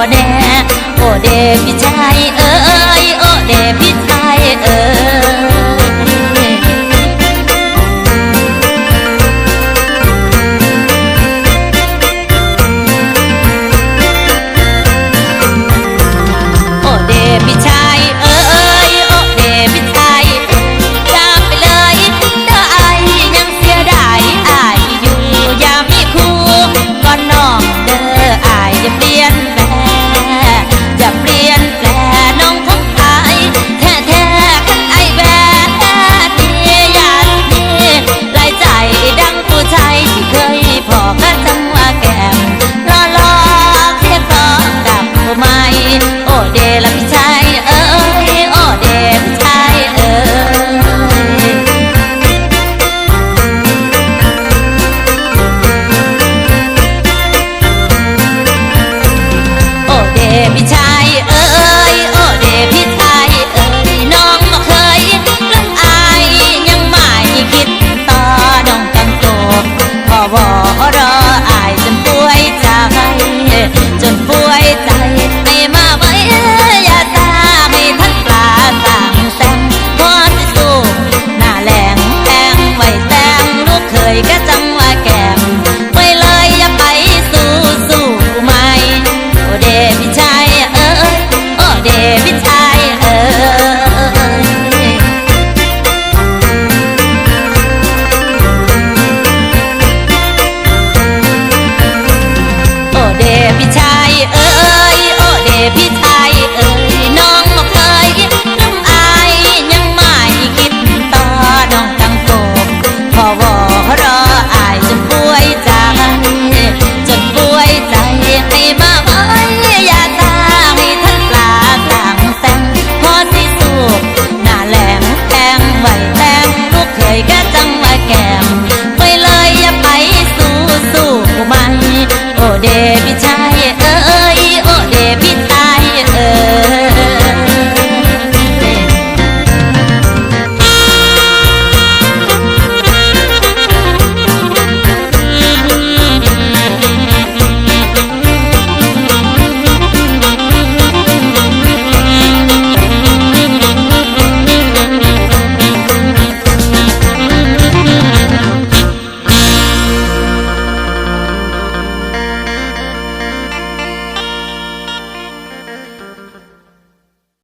บ่แด่บ่เด่พี่ชายเ বাবা พี่ชายเอ่ยน้องบอเคยน้ำอายยังไม่คิดต่อน้องตังโกบพอวอรออายจนป่วยใจจนป่วยใจให้มาไวยาตาให้ทั้งปลาต่างแสงพอสิสุกหน้าแหลมแทงไหวแทงลูกเคยก็จัง